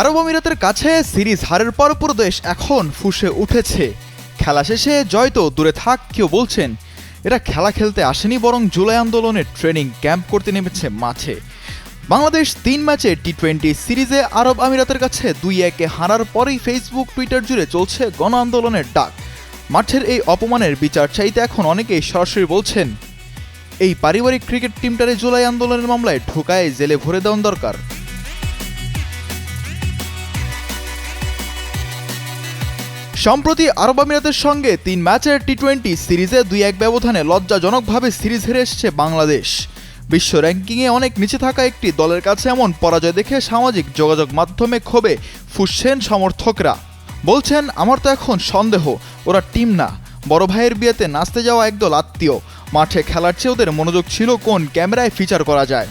আরব আমিরাতের কাছে সিরিজ হারের পর পুরো দেশ এখন ফুসে উঠেছে। খেলা শেষে জয় তো দূরে থাক, কেউ বলছেন, এরা খেলা খেলতে আসেনি বরং জুলাই আন্দোলনের ট্রেনিং ক্যাম্প করতে নেমেছে মাঠে। বাংলাদেশ তিন ম্যাচে টি টোয়েন্টি সিরিজে আরব আমিরাতের কাছে দুই একে হারার পরেই ফেসবুক টুইটার জুড়ে চলছে গণ আন্দোলনের ডাক। মাঠের এই অপমানের বিচার চাইতে এখন অনেকেই সরাসরি বলছেন, এই পারিবারিক ক্রিকেট টিমটারে জুলাই আন্দোলনের মামলায় ঢোকায় জেলে ভরে দেওয়ান দরকার। সম্প্রতি আরব আমিরাতের সঙ্গে তিন ম্যাচের টি টোয়েন্টি সিরিজে দুই এক ব্যবধানে লজ্জাজনকভাবে সিরিজ হেরে এসেছে বাংলাদেশ। বিশ্ব র্যাঙ্কিংয়ে অনেক নিচে থাকা একটি দলের কাছে এমন পরাজয় দেখে সামাজিক যোগাযোগ মাধ্যমে ক্ষোভে ফুসছেন সমর্থকরা। বলছেন, আমার তো এখন সন্দেহ, ওরা টিম না। বড় ভাইয়ের বিয়েতে নাচতে যাওয়া একদল আত্মীয়। মাঠে খেলার চেয়ে ওদের মনোযোগ ছিল কোন ক্যামেরায় ফিচার করা যায়।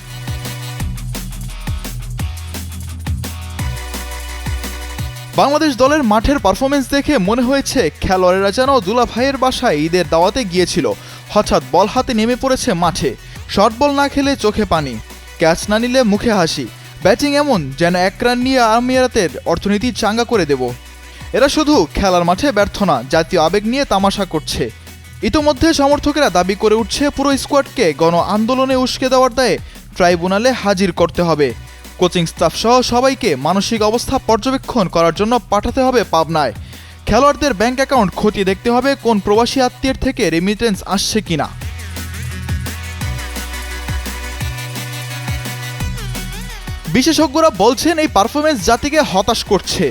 বাংলাদেশ দলের মাঠের পারফরমেন্স দেখে মনে হয়েছে খেলোয়াড়েরা যেন দুলা ভাইয়ের বাসায় ঈদের দাওয়াতে গিয়েছিল। হঠাৎ বল হাতে নেমে পড়েছে মাঠে। শর্ট বল না খেলে চোখে পানি। ক্যাচ না নিলে মুখে হাসি। ব্যাটিং এমন যেন এক রান নিয়ে আমিরাতের অর্থনীতি চাঙ্গা করে দেব। এরা শুধু খেলার মাঠে ব্যর্থ না, জাতীয় আবেগ নিয়ে তামাশা করছে। ইতোমধ্যে সমর্থকেরা দাবি করে উঠছে, পুরো স্কোয়াডকে গণ আন্দোলনে উস্কে দেওয়ার দায়ে ট্রাইব্যুনালে হাজির করতে হবে। কোচিং স্টাফ সহ সবাইকে মানসিক অবস্থা পর্যবেক্ষণ করার জন্য পাঠাতে হবে পাবনায়। খেলোয়াড়দের ব্যাংক অ্যাকাউন্ট খতিয়ে দেখতে হবে কোন প্রবাসী আত্মীয়ের থেকে রেমিটেন্স আসছে কিনা। বিশেষজ্ঞরা বলছেন এই পারফরমেন্স জাতিকে হতাশ করছে।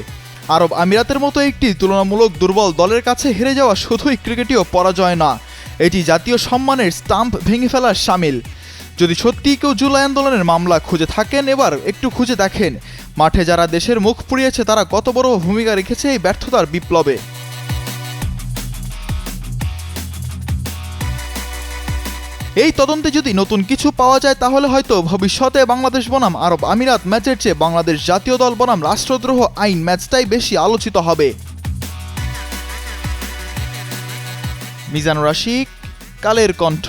আরব আমিরাতের মতো একটি তুলনামূলক দুর্বল দলের কাছে হেরে যাওয়া শুধুই ক্রিকেটীয় পরাজয় না, এটি জাতীয় সম্মানের স্টাম্প ভেঙে ফেলার সামিল। যদি সত্যিই কেউ জুলাই আন্দোলনের মামলা খুঁজে থাকেন, এবার একটু খুঁজে দেখেন। মাঠে যারা দেশের মুখ পুড়িয়েছে, তারা কত বড় ভূমিকা রেখেছে এই ব্যর্থতার বিপ্লবে। এই তদন্তে যদি নতুন কিছু পাওয়া যায়, তাহলে হয়তো ভবিষ্যতে বাংলাদেশ বনাম আরব আমিরাত ম্যাচের চেয়ে বাংলাদেশ জাতীয় দল বনাম রাষ্ট্রদ্রোহ আইন ম্যাচটাই বেশি আলোচিত হবে। মিজানুর রাশিক, কালের কণ্ঠ।